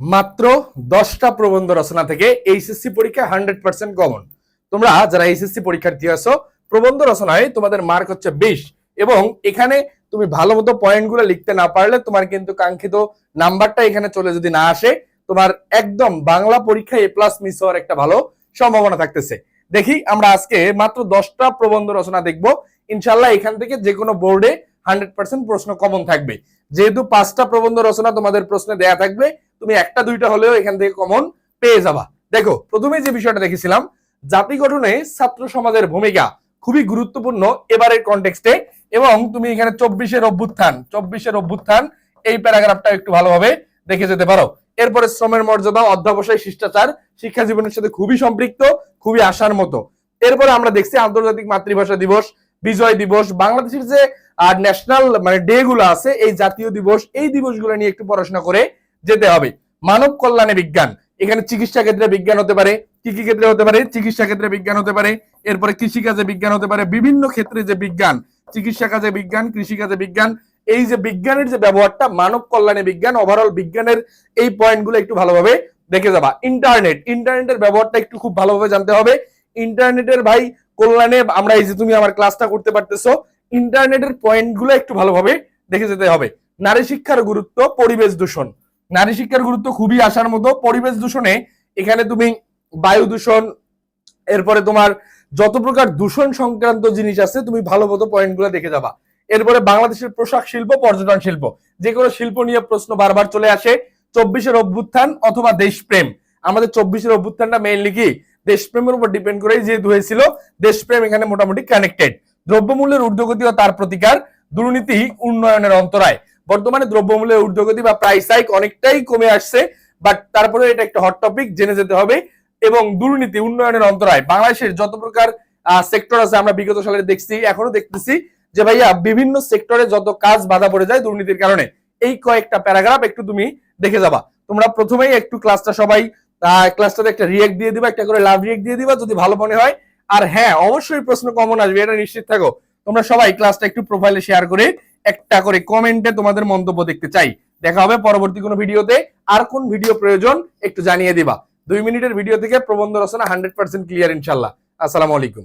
মাত্র দশটা প্রবন্ধ রচনা থেকে এইচএসসি পরীক্ষা হান্ড্রেড পার্সেন্ট কমন। তোমরা যারা এইচএসসি পরীক্ষার্থী আছো, প্রবন্ধ রচনায় তোমাদের মার্ক হচ্ছে বিশ এবং এখানে তুমি ভালো মতো পয়েন্টগুলো লিখতে না পারলে তোমার কিন্তু কাঙ্ক্ষিত নাম্বারটা এখানে চলে যদি না আসে, তোমার একদম বাংলা পরীক্ষায় এ প্লাস মিস হওয়ার একটা ভালো সম্ভাবনা থাকতেছে। দেখি আমরা আজকে মাত্র দশটা প্রবন্ধ রচনা দেখব। ইনশাল্লাহ এখান থেকে যে কোনো বোর্ডে হান্ড্রেড পার্সেন্ট প্রশ্ন কমন থাকবে। যেহেতু পাঁচটা প্রবন্ধ রচনা তোমাদের প্রশ্নে দেয়া থাকবে তুমি একটা, দুইটা হলেও এখান থেকে কমন পেয়ে যাবা। দেখো, প্রথমে যে বিষয়টা দেখেছিলাম, জাতি গঠনে ছাত্র সমাজের ভূমিকা খুবই গুরুত্বপূর্ণ এবারের কনটেক্সটে এবং তুমি এখানে চব্বিশের অভ্যুত্থান চব্বিশের অভ্যুত্থান, এই প্যারাগ্রাফটা একটু ভালোভাবে দেখে যেতে পারো। এরপরে শ্রমের মর্যাদা, অধ্যাবসায়, শিষ্টাচার, শিক্ষা জীবনের সাথে খুবই সম্পৃক্ত, খুবই আশার মতো। এরপরে আমরা দেখছি আন্তর্জাতিক মাতৃভাষা দিবস, বিজয় দিবস, বাংলাদেশের যে ন্যাশনাল মানে ডে গুলো আছে, এই জাতীয় দিবস, এই দিবসগুলো নিয়ে একটু পড়াশোনা করে যেতে হবে। মানব কল্যাণে বিজ্ঞান। এখানে চিকিৎসা ক্ষেত্রে বিজ্ঞান হতে পারে, কি কি ক্ষেত্রে হতে পারে? চিকিৎসা ক্ষেত্রে বিজ্ঞান হতে পারে, এরপরে কৃষিকাজে বিজ্ঞান হতে পারে, বিভিন্ন ক্ষেত্রে যে বিজ্ঞান, চিকিৎসা কাজে বিজ্ঞান, কৃষিকাজে বিজ্ঞান, এই যে বিজ্ঞানের যে ব্যবহারটা, মানব কল্যাণে বিজ্ঞান ওভারঅল বিজ্ঞানের এই পয়েন্টগুলো একটু ভালোভাবে দেখে যাবা। ইন্টারনেট ইন্টারনেটের ব্যবহারটা একটু খুব ভালোভাবে জানতে হবে। ইন্টারনেটের ভাই, কল্যাণে আমরা এই যে তুমি আমার ক্লাসটা করতে পারতেছো ইন্টারনেটের পয়েন্টগুলো একটু ভালোভাবে দেখে যেতে হবে। নারী শিক্ষার গুরুত্ব, পরিবেশ দূষণ। নারী শিক্ষার গুরুত্ব খুবই আসার মতো। পরিবেশ দূষণে এখানে তুমি বায়ু দূষণ, এরপরে তোমার যত প্রকার দূষণ সংক্রান্ত জিনিস আছে, তুমি ভালো মতো পয়েন্টগুলো দেখে যাবা। এরপরে বাংলাদেশের পোশাক শিল্প, পর্যটন শিল্প। যে কোনো শিল্প নিয়ে প্রশ্ন বারবার চলে আসে, চব্বিশের অভ্যুত্থান অথবা দেশপ্রেম। আমাদের চব্বিশের অভ্যুত্থানটা মেইনলি কি? দেশপ্রেমের উপর ডিপেন্ড করেই যেহেতু হয়েছিল, দেশপ্রেম এখানে মোটামুটি কানেক্টেড দ্রব্যমূল্যের ঊর্ধ্বগতি ও তার প্রতিকার দুর্নীতি উন্নয়নের অন্তরায়। বর্তমানে দ্রব্যমূল্যের ঊর্ধ্বগতি বা প্রাইস হাইক অনেকটাই কমে আসছে বাট তারপরে এটা একটা হট টপিক জেনে যেতে হবে। এবং দুর্নীতি উন্নয়নের অন্তরায় বাংলাদেশের যত প্রকার সেক্টর আছে, আমরা বিগত সালে দেখছি এখনও দেখতেছি যে ভাইয়া বিভিন্ন সেক্টরে যত কাজ বাধা পড়ে যায় দুর্নীতির কারণে। এই কয়েকটা প্যারাগ্রাফ একটু তুমি দেখে যাবা। তোমরা প্রথমেই একটু ক্লাসটা সবাই ক্লাসটাতে একটা রিয়েক্ট দিয়ে দিবা, একটা করে লাভ রিয়েক্ট দিয়ে দিবা, যদি ভালো মনে হয়। আর হ্যাঁ অবশ্যই প্রশ্ন কমন আসবে, এটা নিশ্চিত থাকো। তোমরা সবাই ক্লাসটা একটু প্রোফাইলে শেয়ার করে একটা করে কমেন্টে তোমাদের মন্তব্য দেখতে চাই। দেখা হবে পরবর্তী কোনো ভিডিওতে। আর কোন ভিডিও প্রয়োজন একটু জানিয়ে দিবা। দুই মিনিটের ভিডিও থেকে প্রবন্ধ রচনা হান্ড্রেড পার্সেন্ট ক্লিয়ার ইনশাল্লাহ। আসসালামু আলাইকুম।